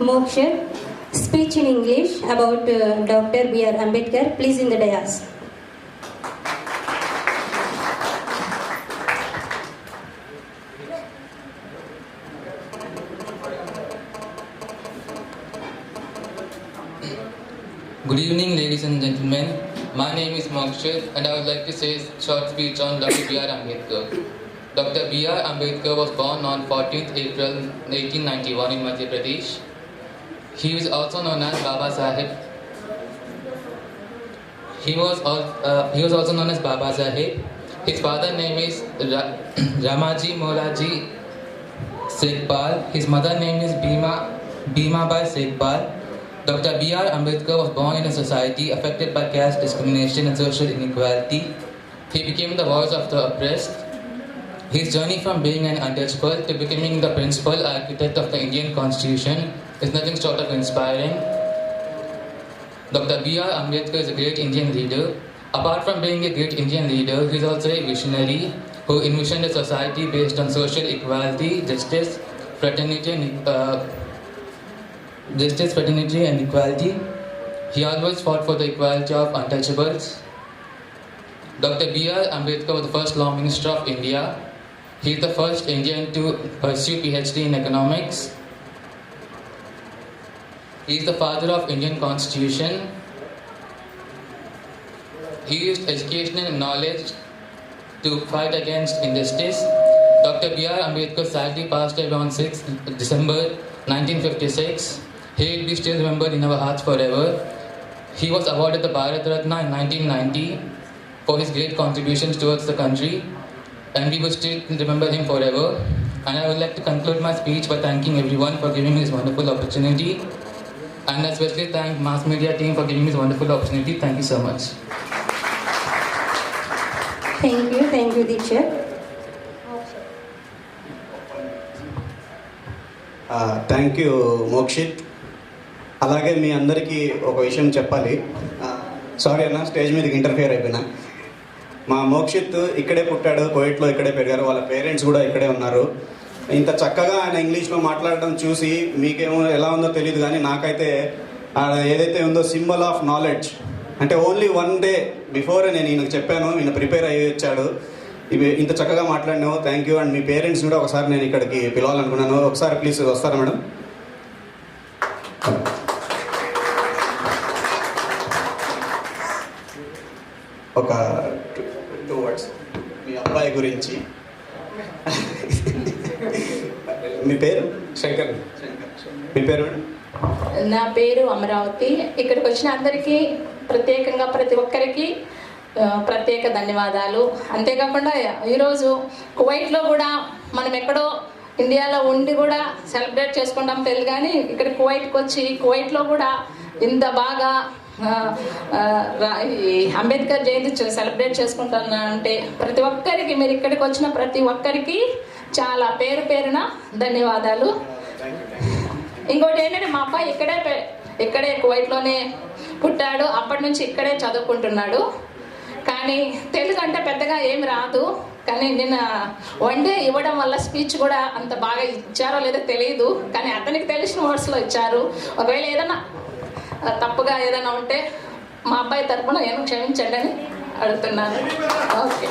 Moksha, speech in English about uh, Dr. B.R. Ambedkar. Please in the dais. Good evening, ladies and gentlemen. My name is Mokshit, and I would like to say a short speech on Dr. B.R. Ambedkar. Dr. B.R. Ambedkar was born on 14th April 1891 in Madhya Pradesh. He is also known as Baba Sahib. He was, uh, he was also known as Baba Sahib. His father name is Ra- Ramaji Moraji Sekpal. His mother name is Bhima, Bhima Bai Sekpal. Dr. B.R. Ambedkar was born in a society affected by caste discrimination and social inequality. He became the voice of the oppressed. His journey from being an untouchable to becoming the principal architect of the Indian Constitution is nothing short of inspiring. Dr. B.R. Ambedkar is a great Indian leader. Apart from being a great Indian leader, he is also a visionary who envisioned a society based on social equality, justice, fraternity, and uh, justice, fraternity, and equality. He always fought for the equality of untouchables. Dr. B.R. Ambedkar was the first Law Minister of India. He is the first Indian to pursue PhD in economics. He is the father of Indian Constitution. He used education and knowledge to fight against injustice. Dr. B.R. Ambedkar sadly passed away on 6 December 1956. He will be still remembered in our hearts forever. He was awarded the Bharat Ratna in 1990 for his great contributions towards the country, and we will still remember him forever. And I would like to conclude my speech by thanking everyone for giving me this wonderful opportunity, and especially thank mass media team for giving me this wonderful opportunity. Thank you so much. Thank you, thank you, teacher. Thank you Mokshith అలాగే మీ అందరికీ ఒక విషయం చెప్పాలి sorry అన్న stage మీదకి interfere అయిపోయినా మా మోక్షిత్ ఇక్కడే పుట్టాడు కోవిట్లో ఇక్కడే పెరిగారు వాళ్ళ పేరెంట్స్ కూడా ఇక్కడే ఉన్నారు ఇంత చక్కగా ఆయన ఇంగ్లీష్లో మాట్లాడడం చూసి మీకేమో ఎలా ఉందో తెలియదు కానీ నాకైతే ఆడ ఏదైతే ఉందో సింబల్ ఆఫ్ నాలెడ్జ్ అంటే ఓన్లీ వన్ డే బిఫోర్ నేను ఈయనకు చెప్పాను ఈయన ప్రిపేర్ అయ్యి వచ్చాడు. ఇవి ఇంత చక్కగా మాట్లాడినావు థ్యాంక్ యూ. అండ్ మీ పేరెంట్స్ కూడా ఒకసారి నేను ఇక్కడికి పిలవాలనుకున్నాను. ఒకసారి ప్లీజ్ వస్తారా మేడం? ఒక టూ వర్డ్స్. మీ అబ్బాయి గురించి. మీ పేరు? శంకర్. మీ పేరు నా పేరు అమరావతి. ఇక్కడికి వచ్చిన అందరికీ ప్రత్యేకంగా ప్రతి ఒక్కరికి ప్రత్యేక ధన్యవాదాలు. అంతేకాకుండా ఈరోజు కువైట్లో కూడా మనం ఎక్కడో ఇండియాలో ఉండి కూడా సెలబ్రేట్ చేసుకుంటాం తెలియదు కానీ ఇక్కడ కువైట్కి వచ్చి కువైట్లో కూడా ఇంత బాగా అంబేద్కర్ జయంతి సెలబ్రేట్ చేసుకుంటున్నా అంటే ప్రతి ఒక్కరికి మీరు ఇక్కడికి వచ్చిన ప్రతి ఒక్కరికి చాలా పేరు పేరున ధన్యవాదాలు. ఇంకోటి ఏంటంటే మా అబ్బాయి ఇక్కడే ఇక్కడే కువైట్లోనే పుట్టాడు అప్పటి నుంచి ఇక్కడే చదువుకుంటున్నాడు. కానీ తెలుగు అంటే పెద్దగా ఏమి రాదు. కానీ నిన్న వన్ డే ఇవ్వడం వల్ల స్పీచ్ కూడా అంత బాగా ఇచ్చారో లేదో తెలియదు కానీ అతనికి తెలిసిన వర్డ్స్లో ఇచ్చారు. ఒకవేళ ఏదైనా తప్పుగా ఏదైనా ఉంటే మా అబ్బాయి తరపున నేను క్షమించండి అని అడుగుతున్నాను. ఓకే.